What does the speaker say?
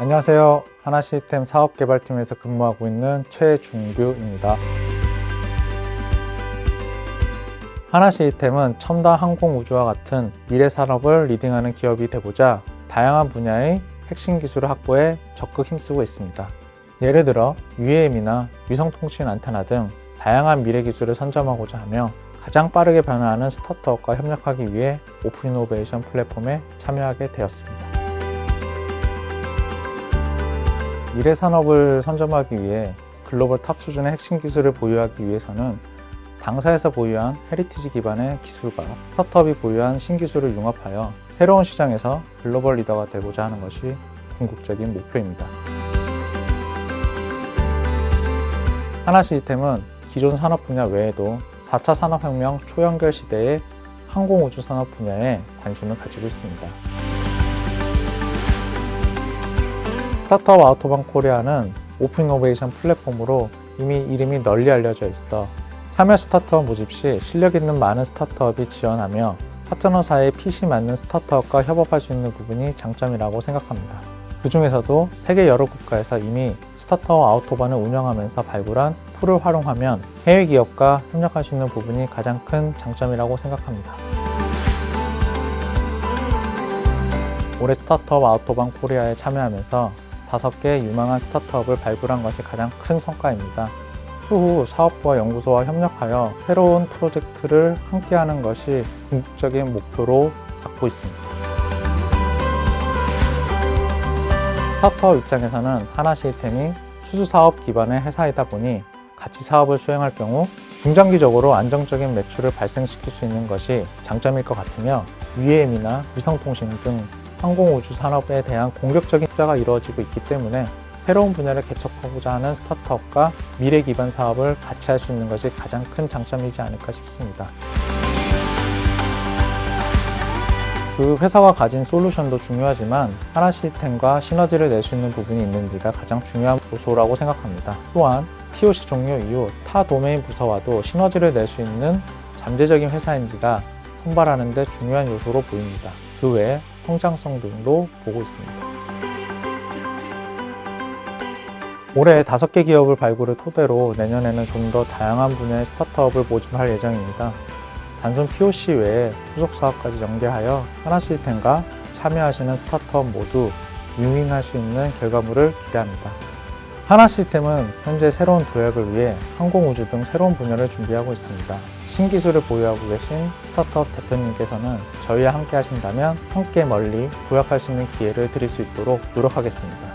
안녕하세요. 하나 시스템 사업개발팀에서 근무하고 있는 최중규입니다. 하나 시스템은 첨단 항공우주와 같은 미래 산업을 리딩하는 기업이 되고자 다양한 분야의 핵심 기술을 확보해 적극 힘쓰고 있습니다. 예를 들어 UAM이나 위성통신 안테나 등 다양한 미래 기술을 선점하고자 하며 가장 빠르게 변화하는 스타트업과 협력하기 위해 오픈 이노베이션 플랫폼에 참여하게 되었습니다. 미래 산업을 선점하기 위해 글로벌 탑 수준의 핵심 기술을 보유하기 위해서는 당사에서 보유한 헤리티지 기반의 기술과 스타트업이 보유한 신기술을 융합하여 새로운 시장에서 글로벌 리더가 되고자 하는 것이 궁극적인 목표입니다. 하나 시스템은 기존 산업 분야 외에도 4차 산업혁명 초연결 시대의 항공우주 산업 분야에 관심을 가지고 있습니다. 스타트업 아우토반 코리아는 오픈 이노베이션 플랫폼으로 이미 이름이 널리 알려져 있어 참여 스타트업 모집 시 실력 있는 많은 스타트업이 지원하며 파트너사의 핏이 맞는 스타트업과 협업할 수 있는 부분이 장점이라고 생각합니다. 그 중에서도 세계 여러 국가에서 이미 스타트업 아우토반을 운영하면서 발굴한 풀을 활용하면 해외 기업과 협력할 수 있는 부분이 가장 큰 장점이라고 생각합니다. 올해 스타트업 아우토반 코리아에 참여하면서 다섯 개 유망한 스타트업을 발굴한 것이 가장 큰 성과입니다. 추후 사업부와 연구소와 협력하여 새로운 프로젝트를 함께하는 것이 궁극적인 목표로 잡고 있습니다. 스타트업 입장에서는 하나 시스템이 수주 사업 기반의 회사이다 보니 같이 사업을 수행할 경우 중장기적으로 안정적인 매출을 발생시킬 수 있는 것이 장점일 것 같으며 UAM이나 위성통신 등 항공우주 산업에 대한 공격적인 투자가 이루어지고 있기 때문에 새로운 분야를 개척하고자 하는 스타트업과 미래 기반 사업을 같이 할 수 있는 것이 가장 큰 장점이지 않을까 싶습니다. 그 회사가 가진 솔루션도 중요하지만 하나 시스템과 시너지를 낼 수 있는 부분이 있는지가 가장 중요한 요소라고 생각합니다. 또한 POC 종료 이후 타 도메인 부서와도 시너지를 낼 수 있는 잠재적인 회사인지가 선발하는 데 중요한 요소로 보입니다. 그 외에 성장성 등도 보고 있습니다. 올해 다섯 개 기업을 발굴을 토대로 내년에는 좀 더 다양한 분야의 스타트업을 모집할 예정입니다. 단순 POC 외에 후속 사업까지 연계하여 하나 시스템과 참여하시는 스타트업 모두 윈윈할 수 있는 결과물을 기대합니다. 하나 시스템은 현재 새로운 도약을 위해 항공우주 등 새로운 분야를 준비하고 있습니다. 신기술을 보유하고 계신 스타트업 대표님께서는 저희와 함께 하신다면 함께 멀리 도약할 수 있는 기회를 드릴 수 있도록 노력하겠습니다.